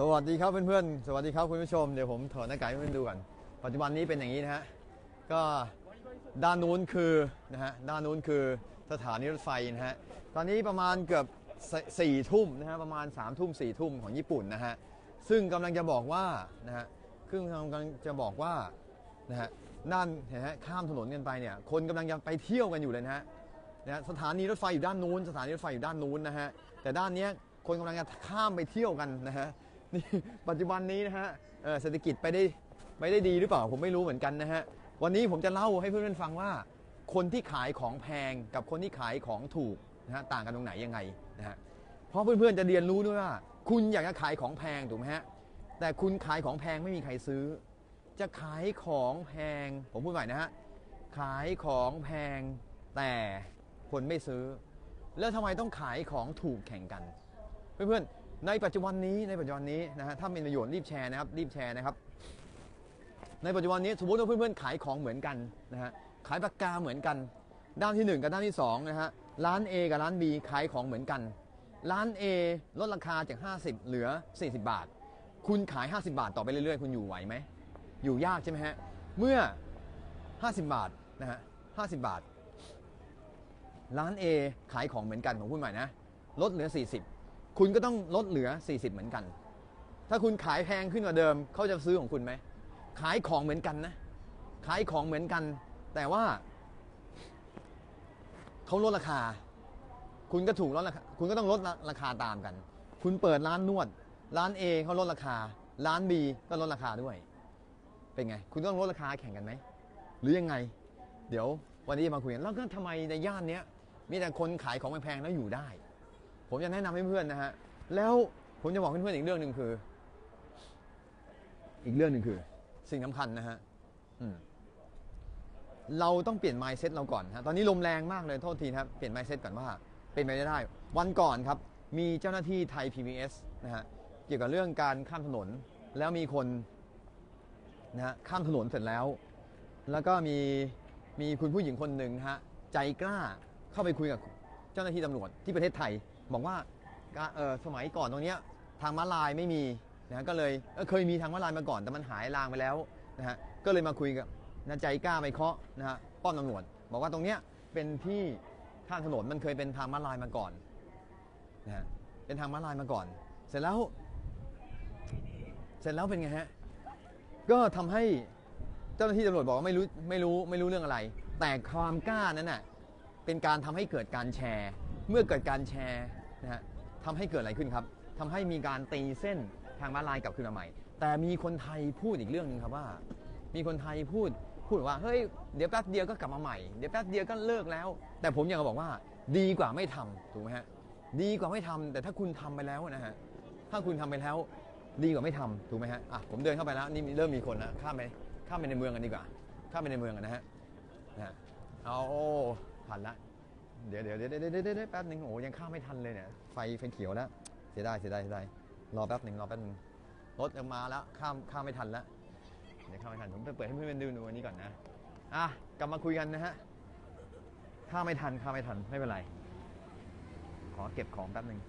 สวัสดีครับเพื่อนๆ สวัสดีครับคุณผู้ชม เดี๋ยวผมถอดหน้ากากให้เพื่อนดูกันปัจจุบันนี้เป็นอย่างนี้นะฮะ ก็ด้านนู้นคือนะฮะ ด้านนู้นคือสถานีรถไฟนะฮะ ตอนนี้ประมาณเกือบสี่ทุ่มนะฮะ ประมาณ3ามทุ่มสี่ทุ่มของญี่ปุ่นนะฮะ ซึ่งกำลังจะบอกว่านะฮะซึ่งกำลังจะบอกว่านะฮะ ด้านนไหมฮะ ข้ามถนนกันไปเนี่ย คนกำลังจะไปเที่ยวกันอยู่เลยนะฮะนะสถานีรถไฟอยู่ด้านนู้น สถานีรถไฟอยู่ด้านนู้นนะฮะ แต่ด้านเนี้ยคนกำลังจะข้ามไปเที่ยวกันนะฮะ นี่ปัจจุบันนี้นะฮะเศรษฐกิจไปได้ไปได้ดีหรือเปล่าผมไม่รู้เหมือนกันนะฮะวันนี้ผมจะเล่าให้เพื่อนๆฟังว่า คนที่ขายของแพงกับคนที่ขายของถูกนะฮะต่างกันตรงไหนยังไงนะฮะเพราะเพื่อนๆจะเรียนรู้ด้วยว่า คุณอยากจะขายของแพงถูกไหมฮะแต่คุณขายของแพงไม่มีใครซื้อ จะขายของแพง ผมพูดใหม่นะฮะขายของแพงแต่คนไม่ซื้อ แล้วทำไมต้องขายของถูกแข่งกัน เพื่อนๆ ในปัจจุบันนี้ในปัจจุบันนี้นะฮะถ้ามีประโยชน์รีบแชร์นะครับรีบแชร์นะครับ ในปัจจุบันนี้สมมติว่าเพื่อนๆขายของเหมือนกันนะฮะขายปากกาเหมือนกัน ด้านที่ 1 กับด้านที่2นะฮะร้าน A กับร้าน B ขายของเหมือนกัน ร้าน A ลดราคาจาก 50 เหลือ 40 บาท คุณขาย 50 บาทต่อไปเรื่อยๆ คุณอยู่ไหวไหมอยู่ยากใช่ไหมฮะเมื่อ 50 บาทนะฮะ50 บาท ร้าน A ขายของเหมือนกันผมพูดใหม่นะลดเหลือ 40 คุณก็ต้องลดเหลือ 40 เหมือนกัน ถ้าคุณขายแพงขึ้นกว่าเดิม เขาจะซื้อของคุณไหม ขายของเหมือนกันนะ ขายของเหมือนกัน แต่ว่าเขาลดราคา คุณก็ถูกลดราคา คุณก็ต้องลดราคาตามกัน คุณเปิดร้านนวด ร้าน A เขาลดราคา ร้าน B ก็ลดราคาด้วย เป็นไง คุณต้องลดราคาแข่งกันไหม หรือยังไง เดี๋ยววันนี้จะมาคุยกัน แล้วก็ทำไมในย่านเนี้ยมีแต่คนขายของแพงๆแล้วอยู่ได้ ผมจะแนะนำให้เพื่อนนะฮะ แล้วผมจะบอกเพื่อนๆอีกเรื่องหนึ่งคือ อีกเรื่องหนึ่งคือ สิ่งสำคัญนะฮะอืมเราต้องเปลี่ยน mindset เราก่อนฮะ ตอนนี้ลมแรงมากเลยโทษทีนะครับ เปลี่ยน mindset ก่อนว่า เป็นไปไม่ได้ วันก่อนครับ มีเจ้าหน้าที่ไทย PBS นะฮะ เกี่ยวกับเรื่องการข้ามถนน แล้วมีคนนะฮะข้ามถนนเสร็จแล้ว แล้วก็มีมีคุณผู้หญิงคนหนึ่งนะฮะ ใจกล้าเข้าไปคุยกับเจ้าหน้าที่ตำรวจที่ประเทศไทย บอกว่าเออสมัยก่อนตรงนี้ทางม้าลายไม่มีนะก็เลยเคยมีทางม้าลายมาก่อนแต่มันหายรางไปแล้วนะฮะก็เลยมาคุยกับนะใจกล้าไปเคาะนะฮะป้อมตำรวจบอกว่าตรงเนี้ยเป็นที่ข้างถนนมันเคยเป็นทางม้าลายมาก่อนนะฮะเป็นทางม้าลายมาก่อน เสร็จแล้ว เสร็จแล้วเป็นไงฮะก็ทำให้เจ้าหน้าที่ตำรวจบอกว่าไม่รู้ไม่รู้ไม่รู้เรื่องอะไร แต่ความกล้านั้นน่ะเป็นการทำให้เกิดการแชร์ เมื่อเกิดการแชร์ นะฮะทำให้เกิดอะไรขึ้นครับทำให้มีการตีเส้นทางม้าลายกลับคืนมาใหม่ แต่มีคนไทยพูดอีกเรื่องหนึงครับว่า มีคนไทยพูดพูดว่าเฮ้ยเดี๋ยวแป๊บเดียวก็กลับมาใหม่เดี๋ยวแป๊บเดียวก็เลิกแล้ว แต่ผมอยากจะบอกว่าดีกว่าไม่ทำถูกไหมฮะดีกว่าไม่ทำแต่ถ้าคุณทำไปแล้วนะฮะถ้าคุณทำไปแล้ว ดีกว่าไม่ทำถูกไหมฮะอะผมเดินเข้าไปแล้วนี่เริ่มมีคนแล้วข้ามไปข้ามไปในเมืองกันดีกว่า ข้ามไปในเมืองกันนะฮะนะฮะเอาโอ้ผ่านละ เดี๋ยวเดี๋ยวเดี๋ยวเดี๋ยวเดี๋ยวเดี๋ยวแป๊บหนึงโอ้ยังข้ามไม่ทันเลยเนี่ยไฟไฟเขียวแล้วเสียดายเสียดายเสียดายรอแป๊บหนึ่งรอแป๊บหนึงรถมาแล้วข้ามข้ามไม่ทันแล้วเดี๋ยวข้ามไม่ทันผมไปเปิดให้เพื่อนๆดูดูวันนี้ก่อนนะอะกลับมาคุยกันนะฮะข้ามไม่ทันข้ามไม่ทันไม่เป็นไร ขอเก็บของแป๊บหนึ่ง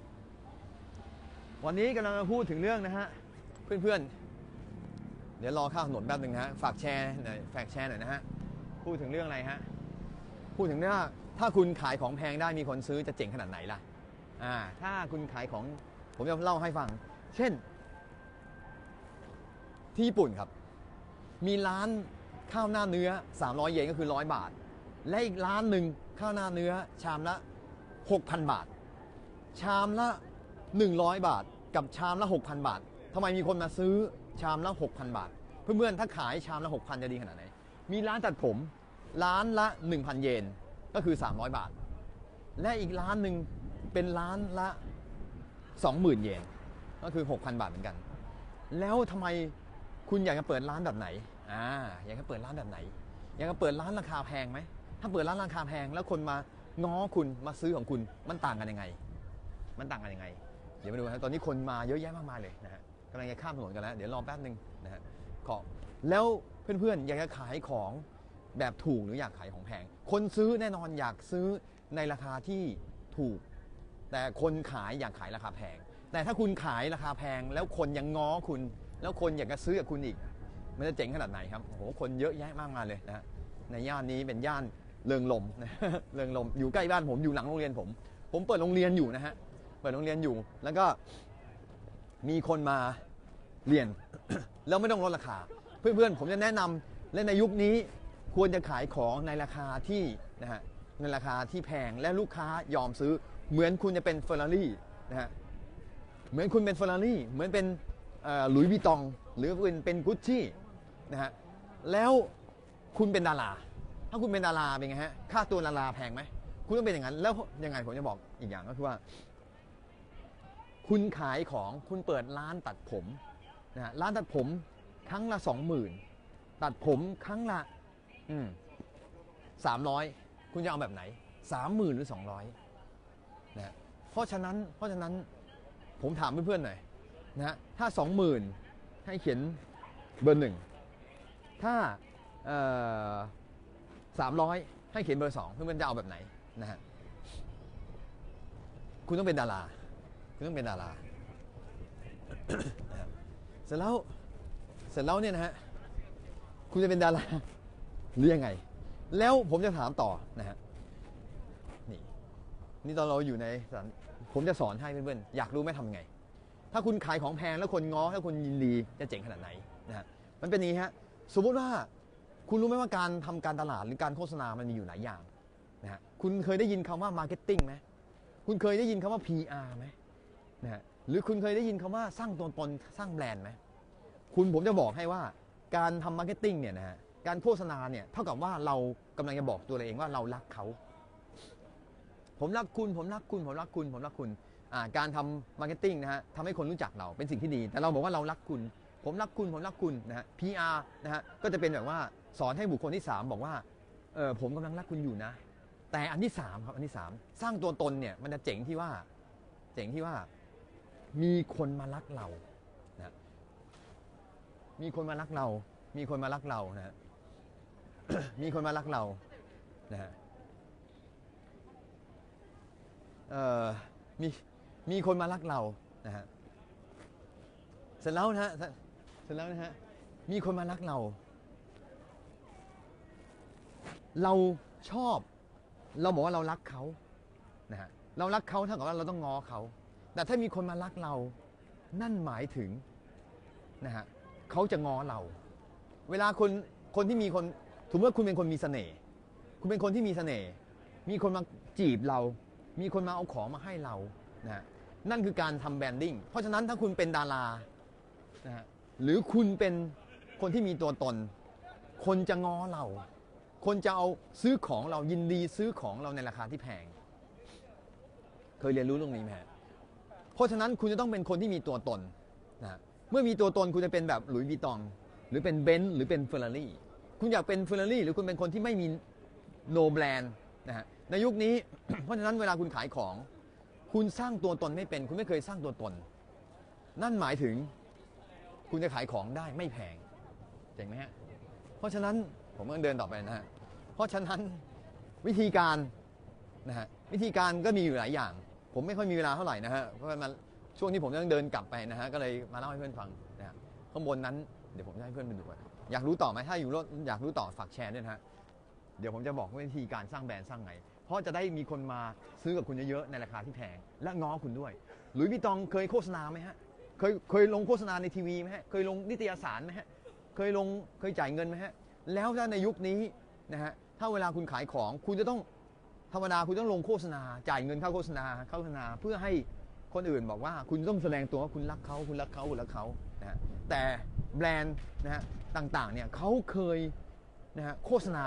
วันนี้กำลังพูดถึงเรื่องนะฮะเพื่อนๆ เดี๋ยวรอข้ามถนนแป๊บหนึ่งนะฮะฝากแชร์หน่อยฝากแชร์หน่อยนะฮะพูดถึงเรื่องอะไรฮะ พูดถึงเรื่องถ้าคุณขายของแพงได้มีคนซื้อจะเจ๋งขนาดไหนล่ะอ่าถ้าคุณขายของผมจะเล่าให้ฟัง เช่น ที่ญี่ปุ่นครับ มีร้านข้าวหน้าเนื้อ 300 เยนก็คือ 100 บาท และอีกร้านหนึ่งข้าวหน้าเนื้อชามละ 6,000 บาท ชามละ 100 บาท กับชามละ 6,000 บาททำไมมีคนมาซื้อชามละ 6,000 บาท เพื่อนๆถ้าขายชามละ 6,000 จะดีขนาดไหน มีร้านตัดผม ร้านละ 1,000 เยนก็คือ 300 บาท และอีกร้านหนึ่งเป็นร้านละ 20,000 เยนก็คือ 6,000 บาทเหมือนกัน แล้วทำไมคุณอยากจะเปิดร้านแบบไหนอ่าอยากจะเปิดร้านแบบไหน อยากจะเปิดร้านราคาแพงไหมถ้าเปิดร้านราคาแพงแล้วคนมาง้อคุณมาซื้อของคุณมันต่างกันยังไง มันต่างกันยังไง เดี๋ยวมาดูนะตอนนี้คนมาเยอะแยะมากมายเลยนะฮะกำลังจะข้ามถนนกันแล้ว เดี๋ยวรอแป๊บหนึ่งนะฮะขอแล้วเพื่อนๆอยากจะขายของ แบบถูกหรืออยากขายของแพง คนซื้อแน่นอนอยากซื้อในราคาที่ถูก แต่คนขายอยากขายราคาแพง แต่ถ้าคุณขายราคาแพง แล้วคนยังง้อคุณ แล้วคนอยากจะซื้อกับคุณอีก มันจะเจ๋งขนาดไหนครับโอ้โหคนเยอะแยะมากมายเลยนะในย่านนี้เป็นย่านเริงลมนะเริงลมอยู่ใกล้บ้านผมอยู่หลังโรงเรียนผม ผมเปิดโรงเรียนอยู่นะฮะเปิดโรงเรียนอยู่แล้วก็มีคนมาเรียนแล้วไม่ต้องลดราคา เพื่อนๆผมจะแนะนำและในยุคนี้ ควรจะขายของในราคาที่นะฮะในราคาที่แพงและลูกค้ายอมซื้อ เหมือนคุณจะเป็นเฟอร์รารี่นะฮะเหมือนคุณเป็นเฟอร์รารี่เหมือนเป็นหลุยส์วิตองหรือเป็นเป็นกุชชี่นะฮะแล้วคุณเป็นดารา ถ้าคุณเป็นดาราเป็นไงฮะค่าตัวดาราแพงไหมคุณต้องเป็นอย่างนั้น แล้วยังไงผมจะบอกอีกอย่างก็คือว่า คุณขายของคุณเปิดร้านตัดผมนะฮะร้านตัดผมครั้งละสองหมื่นตัดผมครั้งละ สามร้อยคุณจะเอาแบบไหนสามหมื่นหรือสองร้อยนะเพราะฉะนั้นเพราะฉะนั้นผมถามเพื่อนๆหน่อยนะฮะถ้าสองหมื่นให้เขียนเบอร์หนึ่งถ้าสามร้อยให้เขียนเบอร์สองเพื่อนๆจะเอาแบบไหนนะฮะคุณต้องเป็นดาราคุณต้องเป็นดาราเสร็จแล้วเสร็จแล้วเนี่ยนะฮะคุณจะเป็นดารา หรือยังไง แล้วผมจะถามต่อนะฮะนี่นี่ตอนเราอยู่ในสถานผมจะสอนให้เพื่อนๆอยากรู้ไหมทำไง ถ้าคุณขายของแพงแล้วคนง้อถ้าคนยินดีจะเจ๋งขนาดไหนนะฮะมันเป็นอย่างนี้ฮะสมมุติว่าคุณรู้ไหมว่าการทำการตลาดหรือการโฆษณามันมีอยู่หลายอย่างนะฮะคุณเคยได้ยินคำว่ามาร์เก็ตติ้งไหมคุณเคยได้ยินคำว่า PR ไหมนะฮะหรือคุณเคยได้ยินคำว่าสร้างตัวตนสร้างแบรนด์ไหมคุณผมจะบอกให้ว่าการทำมาร์เก็ตติ้งเนี่ยนะฮะ การโฆษณาเนี่ยเท่ากับว่าเรากำลังจะบอกตัวเราเองว่าเรารักเขา ผมรักคุณ ผมรักคุณ ผมรักคุณ ผมรักคุณ การทำมาร์เก็ตติ้งนะฮะทำให้คนรู้จักเราเป็นสิ่งที่ดี แต่เราบอกว่าเรารักคุณ ผมรักคุณ ผมรักคุณนะฮะ PR นะฮะ ก็จะเป็นแบบว่าสอนให้บุคคลที่ 3 บอกว่า เออผมกำลังรักคุณอยู่นะ แต่อันที่3ครับ อันที่ 3 สร้างตัวตนเนี่ยมันจะเจ๋งที่ว่า เจ๋งที่ว่า มีคนมารักเรานะมีคนมารักเรา มีคนมารักเรานะฮะ มีคนมารักเรานะฮะมีมีคนมารักเรานะฮะเสร็จแล้วนะฮะเสร็จแล้วนะฮะมีคนมารักเรา เราชอบ เราบอกว่าเรารักเขานะฮะเรารักเขาเท่ากับว่าเราต้องง้อเขา แต่ถ้ามีคนมารักเรา นั่นหมายถึงนะฮะเขาจะง้อเรา เวลาคนคนที่มีคน ถือว่าคุณเป็นคนมีเสน่ห์คุณเป็นคนที่มีเสน่ห์มีคนมาจีบเรา มีคนมาเอาของมาให้เรานะนั่นคือการทำแบรนดิ้งเพราะฉะนั้นถ้าคุณเป็นดารานะฮะหรือคุณเป็นคนที่มีตัวตน คนจะง้อเรา คนจะเอาซื้อของเรายินดีซื้อของเราในราคาที่แพง เคยเรียนรู้เรื่องนี้ไหมฮะเพราะฉะนั้นคุณจะต้องเป็นคนที่มีตัวตนนะเมื่อมีตัวตนคุณจะเป็นแบบหลุยส์วีตอง หรือเป็นเบนซ์หรือเป็นเฟอร์รารี่ คุณอยากเป็นเฟอร์รารี่หรือคุณเป็นคนที่ไม่มีโนแบรนด์นะฮะในยุคนี้ เพราะฉะนั้นเวลาคุณขายของ คุณสร้างตัวตนไม่เป็น คุณไม่เคยสร้างตัวตน นั่นหมายถึงคุณจะขายของได้ไม่แพงเจ๋งไหมฮะเพราะฉะนั้นผมก็เดินต่อไปนะฮะเพราะฉะนั้นวิธีการนะฮะวิธีการก็มีอยู่หลายอย่าง ผมไม่ค่อยมีเวลาเท่าไหร่นะฮะเพราะมันช่วงที่ผมต้องเดินกลับไปนะฮะก็เลยมาเล่าให้เพื่อนฟังนะฮะข้างบนนั้น เดี๋ยวผมจะให้เพื่อนไปดูก่อนอยากรู้ต่อไหมถ้าอยู่รถอยากรู้ต่อฝากแชร์ด้วยนะฮะเดี๋ยวผมจะบอกวิธีการสร้างแบรนด์สร้างไง เพราะจะได้มีคนมาซื้อกับคุณเยอะๆในราคาที่แพงและง้อคุณด้วยหลุยส์วิตองเคยโฆษณาไหมฮะเคยเคยลงโฆษณาในทีวีไหมฮะเคยลงนิตยสารไหมฮะเคยลงเคยจ่ายเงินไหมฮะแล้วถ้าในยุคนี้นะฮะถ้าเวลาคุณขายของคุณจะต้องธรรมดาคุณต้องลงโฆษณา จ่ายเงินค่าโฆษณาเข้าโฆษณาเพื่อให้คนอื่นบอกว่าคุณต้องแสดงตัวว่าคุณรักเขาคุณรักเขาคุณรักเขานะฮะแต่ แบรนด์นะฮะต่างๆเนี่ยเขาเคยนะฮะโฆษณา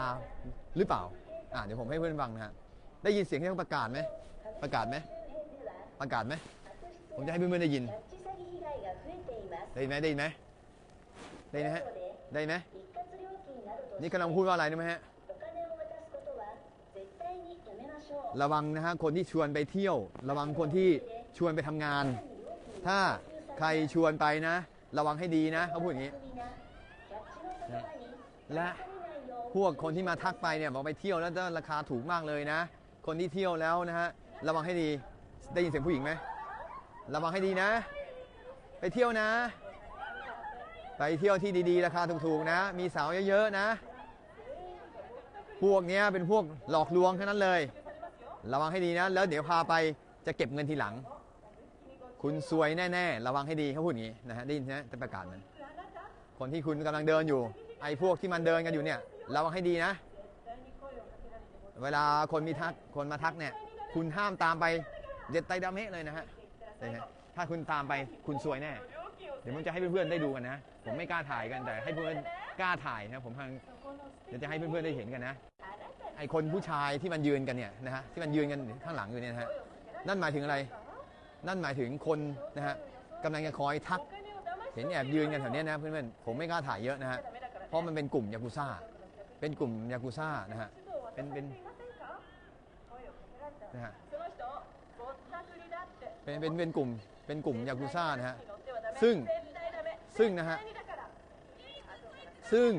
หรือเปล่าอ่าเดี๋ยวผมให้เพื่อนฟังนะฮะได้ยินเสียงที่เขาประกาศไหมประกาศไหมประกาศไหมผมจะให้เพื่อนๆได้ยิน ได้ยินไหมได้ยินไหมได้ยินไหมฮะได้ยินไหมนี่กำลังพูดว่าอะไรรู้ไหมฮะระวังนะฮะคนที่ชวนไปเที่ยว ระวังคนที่ชวนไปทำงาน ถ้าใครชวนไปนะ ระวังให้ดีนะเขาพูดอย่างนี้และพวกคนที่มาทักไปเนี่ยบอกไปเที่ยวแล้วจะราคาถูกมากเลยนะ คนที่เที่ยวแล้วนะฮะระวังให้ดีได้ยินเสียงผู้หญิงไหมระวังให้ดีนะ ไปเที่ยวนะ ไปเที่ยวที่ดีๆ ราคาถูกๆนะ มีสาวเยอะๆนะ พวกเนี้ยเป็นพวกหลอกลวงแค่นั้นเลย ระวังให้ดีนะ แล้วเดี๋ยวพาไปจะเก็บเงินทีหลัง คุณซวยแน่ๆ ระวังให้ดีเขาพูดอย่างนี้นะฮะได้ยินใช่ไหมแต่ประกาศนั้นคนที่คุณกำลังเดินอยู่ ไอ้พวกที่มันเดินกันอยู่เนี่ยระวังให้ดีนะ เวลาคนมีทักคนมาทักเนี่ย คุณห้ามตามไปเด็ดไตดาเมะเลยนะฮะถ้าคุณตามไปคุณซวยแน่เดี๋ยวผมจะให้เพื่อนๆได้ดูกันนะ ผมไม่กล้าถ่ายกันแต่ให้เพื่อนๆกล้าถ่ายนะผมทางเดี๋ยวจะให้เพื่อนๆได้เห็นกันนะไอคนผู้ชายที่มันยืนกันเนี่ยนะฮะที่มันยืนกันข้างหลังอยู่เนี่ยนะฮะนั่นหมายถึงอะไร นั่นหมายถึงคนนะฮะกำลังจะคอยทัก เห็นแอบยืนกันแถวนี้นะเพื่อนๆผมไม่กล้าถ่ายเยอะนะฮะเพราะมันเป็นกลุ่มยากุซ่า เป็นกลุ่มยากุซ่านะฮะเป็นเป็นนะฮะเป็นเป็นเป็นกลุ่มเป็นกลุ่มยากุซ่านะฮะซึ่งซึ่งนะฮะซึ่ง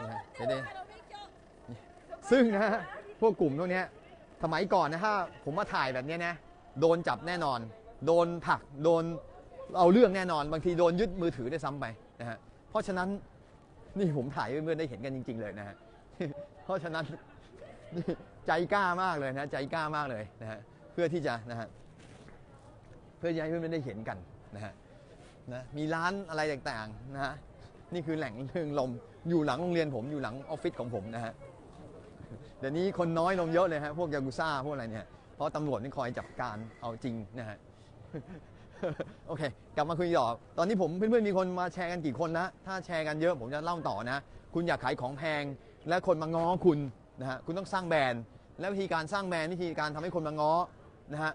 นะฮะเดี๋ยวซึ่งนะฮะพวกกลุ่มพวกนี้ สมัยก่อนนะถ้าผมมาถ่ายแบบนี้นะโดนจับแน่นอน โดนผักโดนเอาเรื่องแน่นอน บางทีโดนยึดมือถือได้ซ้ำไปนะฮะเพราะฉะนั้นนี่ผมถ่ายเพื่อนๆได้เห็นกันจริง ๆ เลยนะฮะเพราะฉะนั้นใจกล้ามากเลยนะใจกล้ามากเลยนะฮะเพื่อที่จะนะฮะเพื่อจะให้เพื่อนๆได้เห็นกันนะฮะนะมีร้านอะไรต่างๆนะฮะนี่คือแหล่งเรื่องลมอยู่หลังโรงเรียนผมอยู่หลังออฟฟิศของผมนะฮะ เดี๋ยวนี้คนน้อยลงเยอะเลยฮะพวกยากุซ่าพวกอะไรเนี่ยเพราะตำรวจนี่คอยจับการเอาจริงนะฮะโอเค กลับมาคุยต่อ ตอนนี้ผมเพื่อนๆมีคนมาแชร์กันกี่คนนะ ถ้าแชร์กันเยอะผมจะเล่าต่อนะ คุณอยากขายของแพง และคนมาง้อคุณนะฮะคุณต้องสร้างแบรนด์ และวิธีการสร้างแบรนด์วิธีการทำให้คนมาง้อนะฮะ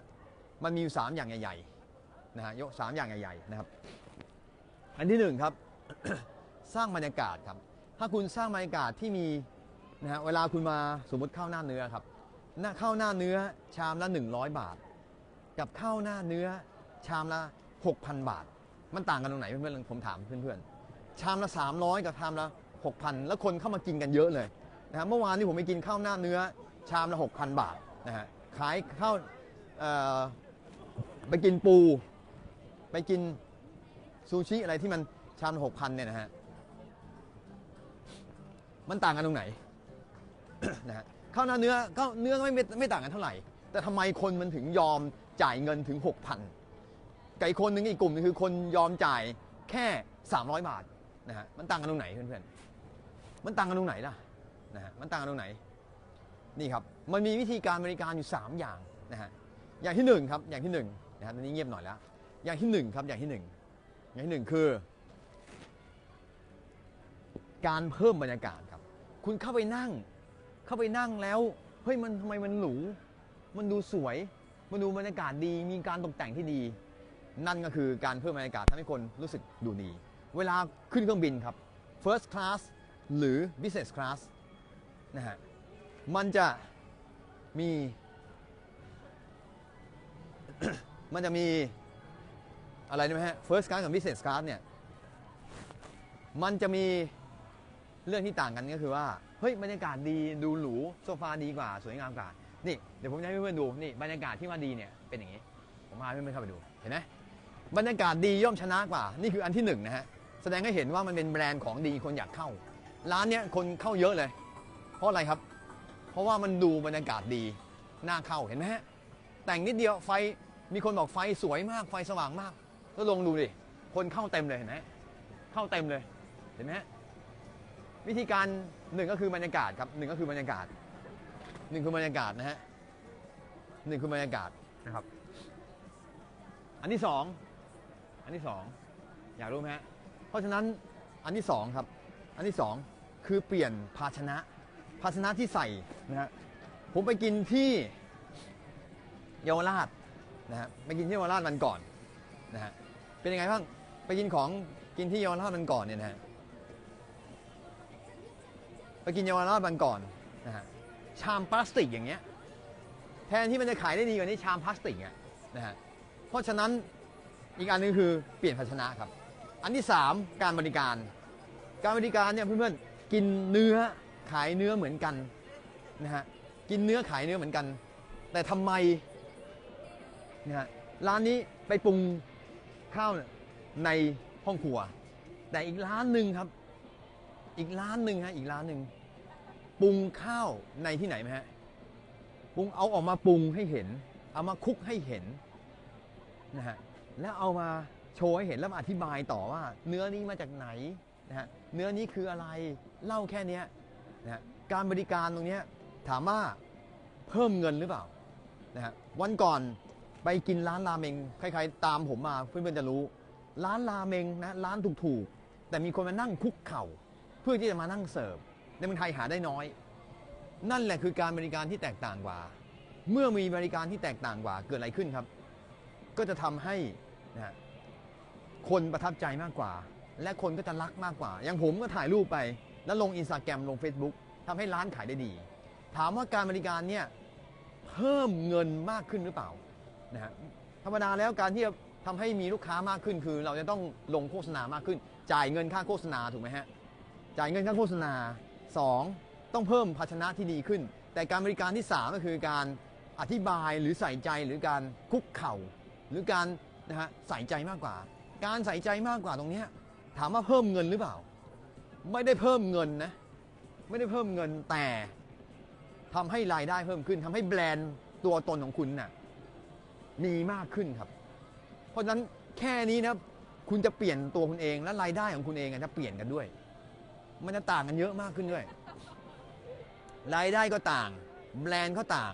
มันมีอยู่สามอย่างใหญ่ๆนะฮะยกสามอย่างใหญ่ๆนะครับ อันที่หนึ่งครับ สร้างบรรยากาศครับ ถ้าคุณสร้างบรรยากาศที่มี นะฮะเวลาคุณมาสมมติข้าวหน้าเนื้อครับหน้าข้าวหน้าเนื้อชามละ 100 บาท กับข้าวหน้าเนื้อชามละ 6,000 บาท มันต่างกันตรงไหนเพื่อนๆผมถามเพื่อนๆชามละ 300 กับชามละ 6,000 แล้วคนเข้ามากินกันเยอะเลยนะฮะเมื่อวานนี้ผมไปกินข้าวหน้าเนื้อชามละ 6,000 บาทนะฮะขายข้าวไปกินปู ไปกินซูชิอะไรที่มันชามละ 6,000เนี่ยนะฮะมันต่างกันตรงไหน นะฮะข้าวหน้าเนื้อก็เนื้อก็ไม่ไม่ไม่ต่างกันเท่าไหร่ แต่ทำไมคนมันถึงยอมจ่ายเงินถึง 6,000ไก่คนหนึ่งอีกกลุ่มหนึงคือคนยอมจ่ายแค่ 300 บาทนะฮะมันต่างกันตรงไหนเพื่อนๆมันต่างกันตรงไหนล่ะนะฮะมันต่างกันตรงไหนนี่ครับมันมีวิธีการบริการอยู่ 3 อย่างนะฮะอย่างที่หนึ่งครับอย่างที่หนึ่งนะฮะตอนนี้เงียบหน่อยแล้ว อย่างที่หนึ่งครับอย่างที่หนึ่งอย่างที่หนึ่งคือ การเพิ่มบรรยากาศครับ คุณเข้าไปนั่ง เข้าไปนั่งแล้วเฮ้ยมันทำไมมันหรูมันดูสวย มันดูบรรยากาศดี มีการตกแต่งที่ดี นั่นก็คือการเพิ่มบรรยากาศทำให้คนรู้สึกดูดี เวลาขึ้นเครื่องบินครับ first class หรือ business class นะฮะมันจะมีมันจะมีอะไรนะไหมฮะ first class กับ business class เนี่ย มันจะมีเรื่องที่ต่างกันก็คือว่า ฮ้ยบรรยากาศดีดูหรูโซฟาดีกว่าสวยงามกว่านี่เดี๋ยวผมจะให้เพื่อนๆดูนี่บรรยากาศที่ว่าดีเนี่ยเป็นอย่างนี้ ผมพาเพื่อนๆเข้าไปดูเห็นไหมบรรยากาศดีย่อมชนะกว่า นี่คืออันที่หนึ่งนะฮะแสดงให้เห็นว่ามันเป็นแบรนด์ของดีคนอยากเข้า ร้านเนี้ยคนเข้าเยอะเลย เพราะอะไรครับ เพราะว่ามันดูบรรยากาศดีน่าเข้าเห็นไหมฮะแต่งนิดเดียวไฟมีคนบอกไฟสวยมากไฟสว่างมากแล้วลงดูดิคนเข้าเต็มเลยเห็นไหมเข้าเต็มเลยเห็นไหมฮะวิธีการ หนึ่งก็คือบรรยากาศครับหนึ่งก็คือบรรยากาศหนึ่งคือบรรยากาศนะฮะหนึ่งคือบรรยากาศนะครับ อันที่สองอันที่สองอยากรู้ไหมฮะเพราะฉะนั้นอันที่สองครับ อันที่สองคือเปลี่ยนภาชนะ ภาชนะที่ใส่นะฮะผมไปกินที่เยาวราชนะฮะไปกินที่เยาวราชวันก่อนนะฮะเป็นยังไงบ้างไปกินของกินที่เยาวราชวันก่อนเนี่ยนะฮะ ไปกินเยาวราชวันก่อนนะฮะชามพลาสติกอย่างเงี้ยแทนที่มันจะขายได้ดีกว่านี้ชามพลาสติกอะนะฮะเพราะฉะนั้นอีกอันหนึงคือเปลี่ยนภาชนะครับ อันที่ 3 การบริการ การบริการเนี่ยเพื่อนๆกินเนื้อขายเนื้อเหมือนกันนะฮะกินเนื้อขายเนื้อเหมือนกัน แต่ทำไมนะฮะร้านนี้ไปปรุงข้าวในห้องครัว แต่อีกร้านหนึ่งครับ อีกร้านหนึ่งฮะอีกร้านหนึ่งปรุงข้าวในที่ไหนไหมฮะปรุงเอาออกมาปรุงให้เห็น เอามาคุกให้เห็นนะฮะแล้วเอามาโชว์ให้เห็นแล้วมาอธิบายต่อว่า เนื้อนี้มาจากไหนนะฮะเนื้อนี้คืออะไรเล่าแค่นี้นะฮะการบริการตรงนี้ถามว่าเพิ่มเงินหรือเปล่านะฮะวันก่อนไปกินร้านราเมงใครๆตามผมมาเพื่อนๆจะรู้ ร้านราเมงนะร้านถูกๆแต่มีคนมานั่งคุกเข่า เพื่อที่จะมานั่งเสิร์ฟในเมืองไทยหาได้น้อย นั่นแหละคือการบริการที่แตกต่างกว่า เมื่อมีบริการที่แตกต่างกว่าเกิดอะไรขึ้นครับ ก็จะทำให้นะคนประทับใจมากกว่า และคนก็จะรักมากกว่า อย่างผมก็ถ่ายรูปไป แล้วลงอินสตาแกรมลง Facebook ทำให้ร้านขายได้ดี ถามว่าการบริการเนี่ยเพิ่มเงินมากขึ้นหรือเปล่านะฮะธรรมดาแล้วการที่จะทำให้มีลูกค้ามากขึ้นคือ เราจะต้องลงโฆษณามากขึ้น จ่ายเงินค่าโฆษณาถูกไหมฮะ จ่ายเงินค่าโฆษณา 2. ต้องเพิ่มภาชนะที่ดีขึ้น แต่การบริการที่ 3 ก็คือการอธิบายหรือใส่ใจหรือการคุกเข่า หรือการนะฮะใส่ใจมากกว่า การใส่ใจมากกว่าตรงนี้ถามว่าเพิ่มเงินหรือเปล่า ไม่ได้เพิ่มเงินนะไม่ได้เพิ่มเงินแต่ทำให้รายได้เพิ่มขึ้นทำให้แบรนด์ตัวตนของคุณน่ะมีมากขึ้นครับ เพราะฉะนั้นแค่นี้นะคุณจะเปลี่ยนตัวคุณเองและรายได้ของคุณเองจะเปลี่ยนกันด้วย มันจะต่างกันเยอะมากขึ้นด้วย รายได้ก็ต่าง แบรนด์ก็ต่าง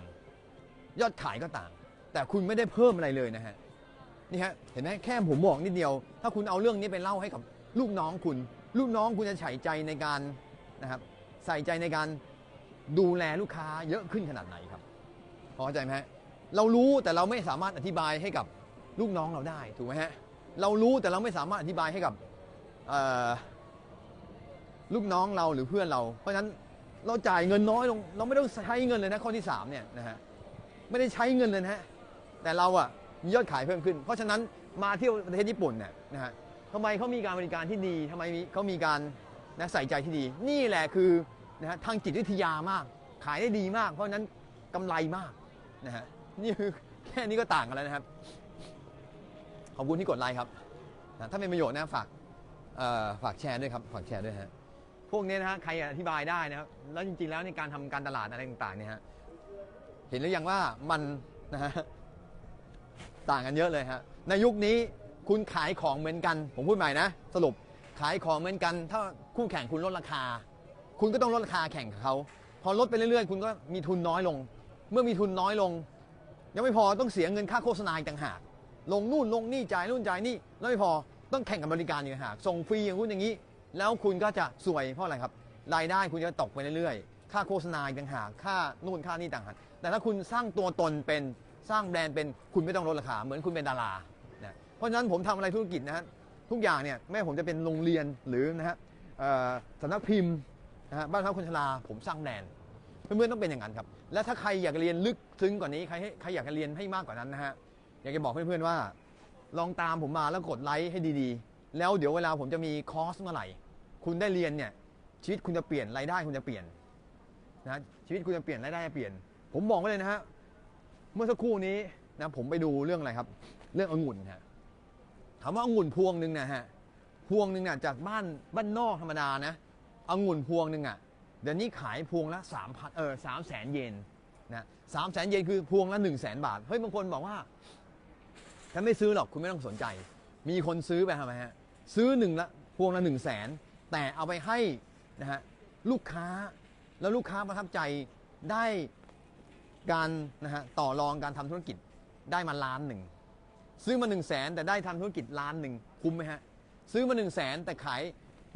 ยอดขายก็ต่าง แต่คุณไม่ได้เพิ่มอะไรเลยนะฮะ นี่ฮะ เห็นไหมแค่ผมบอกนิดเดียว ถ้าคุณเอาเรื่องนี้ไปเล่าให้กับลูกน้องคุณ ลูกน้องคุณจะใส่ใจในการนะครับ ใส่ใจในการดูแลลูกค้าเยอะขึ้นขนาดไหนครับพอเข้าใจไหมฮะ เรารู้แต่เราไม่สามารถอธิบายให้กับลูกน้องเราได้ถูกไหมฮะ เรารู้แต่เราไม่สามารถอธิบายให้กับ ลูกน้องเราหรือเพื่อนเรา เพราะฉะนั้นเราจ่ายเงินน้อยลง เราไม่ต้องใช้เงินเลยนะข้อที่3เนี่ยนะฮะไม่ได้ใช้เงินเลยนะฮะแต่เราอะมียอดขายเพิ่มขึ้น เพราะฉะนั้นมาเที่ยวประเทศญี่ปุ่นเนี่ยนะฮะทำไมเขามีการบริการที่ดีทำไมเขามีการนะใส่ใจที่ดี นี่แหละคือนะฮะทางจิตวิทยามาก ขายได้ดีมาก เพราะฉะนั้นกำไรมากนะฮะนี่คือแค่นี้ก็ต่างกันแล้วนะครับ ขอบคุณที่กดไลค์ครับนะถ้าเป็นประโยชน์นะฝากฝากแชร์ด้วยครับฝากแชร์ด้วยฮะ พวกนี้นะฮะใครอธิบายได้นะครับแล้วจริงๆแล้วในการทำการตลาดอะไรต่างๆเนี่ยฮะเห็นหรือยังว่ามันนะฮะต่างกันเยอะเลยฮะในยุคนี้คุณขายของเหมือนกัน ผมพูดใหม่นะ สรุปขายของเหมือนกัน ถ้าคู่แข่งคุณลดราคา คุณก็ต้องลดราคาแข่งกับเขาพอลดไปเรื่อยๆ คุณก็มีทุนน้อยลง เมื่อมีทุนน้อยลง ยังไม่พอต้องเสียเงินค่าโฆษณาอีกต่างหากลงนู่นลงนี่จ่ายนู่นจ่ายนี่แล้วไม่พอต้องแข่งกับบริการอีกต่างหากส่งฟรีอย่างนู้นอย่างนี้ แล้วคุณก็จะสวยเพราะอะไรครับ รายได้คุณจะตกไปเรื่อยๆ ค่าโฆษณาต่างหาก ค่านู่นค่านี่ต่างหาก แต่ถ้าคุณสร้างตัวตนเป็น สร้างแบรนด์เป็น คุณไม่ต้องลดราคา เหมือนคุณเป็นดารานะเพราะฉะนั้นผมทำอะไรธุรกิจนะฮะ ทุกอย่างเนี่ยแม้ผมจะเป็นโรงเรียนหรือนะฮะสำนักพิมพ์นะฮะ บ้านพักคนชรา ผมสร้างแบรนด์ เพื่อนๆต้องเป็นอย่างนั้นครับ และถ้าใครอยากเรียนลึกซึ้งกว่านี้ ใครให้ใครอยากเรียนให้มากกว่านั้นนะฮะ อยากจะบอกเพื่อนๆว่า ลองตามผมมาแล้วกดไลค์ให้ดีๆ แล้วเดี๋ยวเวลาผมจะมีคอร์สเมื่อไหร่ คุณได้เรียนเนี่ย ชีวิตคุณจะเปลี่ยนรายได้คุณจะเปลี่ยนนะชีวิตคุณจะเปลี่ยนรายได้จะเปลี่ยน ผมบอกไว้เลยนะฮะเมื่อสักครู่นี้นะผมไปดูเรื่องอะไรครับ เรื่ององุ่นฮะถามว่าองุ่นพวงหนึ่งนะฮะพวงหนึ่งเนี่ยจากบ้านบ้านนอกธรรมดานะองุ่นพวงหนึ่งอะเดี๋ยวนี้ขายพวงละสามพันเออสามแสนเยนนะสามแสนเยนคือพวงละหนึ่งแสนบาทเฮ้ยบางคนบอกว่าฉันไม่ซื้อหรอกคุณไม่ต้องสนใจ มีคนซื้อไปทำไมฮะ ซื้อหนึ่งละพวงละหนึ่งแสนแต่เอาไปให้นะฮะลูกค้าแล้วลูกค้าประทับใจได้การนะฮะต่อรองการทำธุรกิจได้มาล้านหนึ่งซื้อมา1นึ่งแสนแต่ได้ทำธุรกิจล้านหนึ่งคุ้มไหมฮะซื้อมา1นึ่งแสนแต่ขาย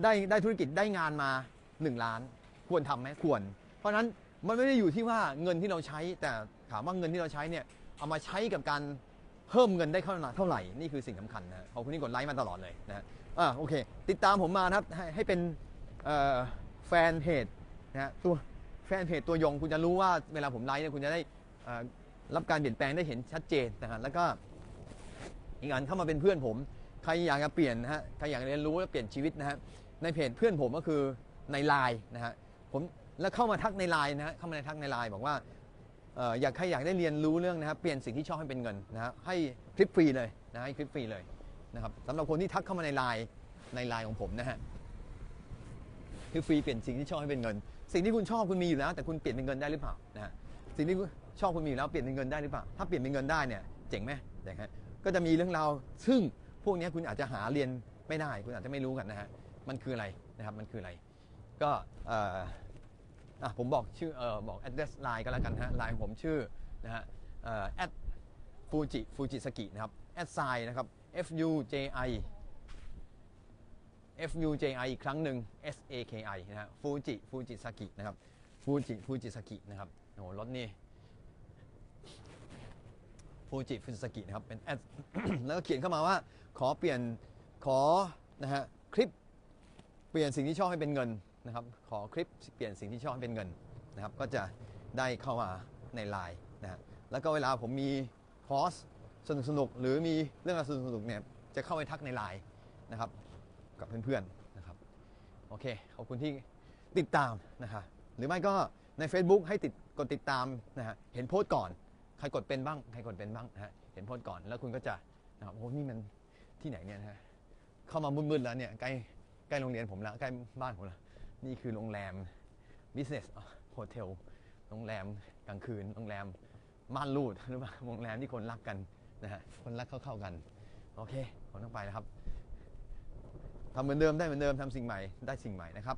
ได้ได้ธุรกิจได้งานมา 1 ล้าน ควรทำไหมควร เพราะฉะนั้นมันไม่ได้อยู่ที่ว่าเงินที่เราใช้ แต่ถามว่าเงินที่เราใช้เนี่ยเอามาใช้กับการเพิ่มเงินได้เท่าไหร่เท่าไหร่นี่คือสิ่งสำคัญนะขอบคุณที่กดไลค์มาตลอดเลยนะ อ่าโอเค ติดตามผมมานะครับให้ให้เป็นแฟนเพจนะฮะตัวแฟนเพจตัวยงคุณจะรู้ว่าเวลาผมไลค์เนี่ยคุณจะได้รับการเปลี่ยนแปลงได้เห็นชัดเจนนะฮะแล้วก็อีกอันเข้ามาเป็นเพื่อนผม ใครอยากจะเปลี่ยนนะฮะใครอยากเรียนรู้และเปลี่ยนชีวิตนะฮะในเพจเพื่อนผมก็คือในไลน์นะฮะผมแล้วเข้ามาทักในไลน์นะฮะเข้ามาในทักในไลน์บอกว่าเอ่ออยากใครอยากได้เรียนรู้เรื่องนะครับเปลี่ยนสิ่งที่ชอบให้เป็นเงินนะฮะให้คลิปฟรีเลยนะให้คลิปฟรีเลย นะครับสำหรับคนที่ทักเข้ามาในไลน์ในไลน์ของผมนะฮะคลิปฟรีเปลี่ยนสิ่งที่ชอบให้เป็นเงิน สิ่งที่คุณชอบคุณมีอยู่แล้ว แต่คุณเปลี่ยนเป็นเงินได้หรือเปล่านะฮะสิ่งที่ชอบคุณมีอยู่แล้วเปลี่ยนเป็นเงินได้หรือเปล่า ถ้าเปลี่ยนเป็นเงินได้เนี่ยเจ๋งไหมเจ๋งฮะก็จะมีเรื่องราวซึ่งพวกนี้คุณอาจจะหาเรียนไม่ได้ คุณอาจจะไม่รู้กันนะฮะมันคืออะไรนะครับมันคืออะไร ก็อ่ออะผมบอกชื่อเออบอก address line ก็แล้วกันฮะ line ของผมชื่อนะฮะเออ at fuji fuji saki นะครับ at sign นะครับ f u j i f u j i อีกครั้งหนึ่ง s a k i นะฮะ fuji fuji saki นะครับ fuji fuji saki นะครับโอ้โหรถนี่ fuji fuji saki นะครับเป็น at แล้วก็เขียนเข้ามาว่า ขอเปลี่ยนขอนะฮะคลิปเปลี่ยนสิ่งที่ชอบให้เป็นเงินนะครับขอคลิปเปลี่ยนสิ่งที่ชอบให้เป็นเงินนะครับก็จะได้เข้ามาในไลน์นะฮะแล้วก็เวลาผมมีคอร์ส สนุกสนุกๆหรือมีเรื่องราวสนุกสนุกๆเนี่ยจะเข้าไปทักในไลน์นะครับ กับเพื่อนๆนะครับโอเคขอบคุณที่ติดตามนะครับหรือไม่ก็ใน Facebook ให้ติดกดติดตามนะฮะเห็นโพสต์ก่อน ใครกดเป็นบ้าง ใครกดเป็นบ้างนะฮะเห็นโพสต์ก่อนแล้วคุณก็จะนะครับโอ้นี่มันที่ไหนเนี่ยนะฮะเข้ามามืดๆแล้วเนี่ยใกล้ใกล้โรงเรียนผมแล้วใกล้บ้านผมแล้วนี่คือโรงแรม business hotel โรงแรมกลางคืน โรงแรมม่านรูดหรือเปล่าโรงแรมที่คนรักกัน นะฮะคนรักเข้าๆกัน โอเคผมต้องไปแล้วครับทำเหมือนเดิมได้เหมือนเดิมทำสิ่งใหม่ได้สิ่งใหม่นะครับ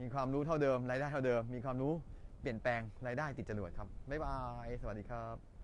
มีความรู้เท่าเดิมรายได้เท่าเดิม มีความรู้เปลี่ยนแปลงรายได้ติดจรวดครับบ๊ายบาย สวัสดีครับ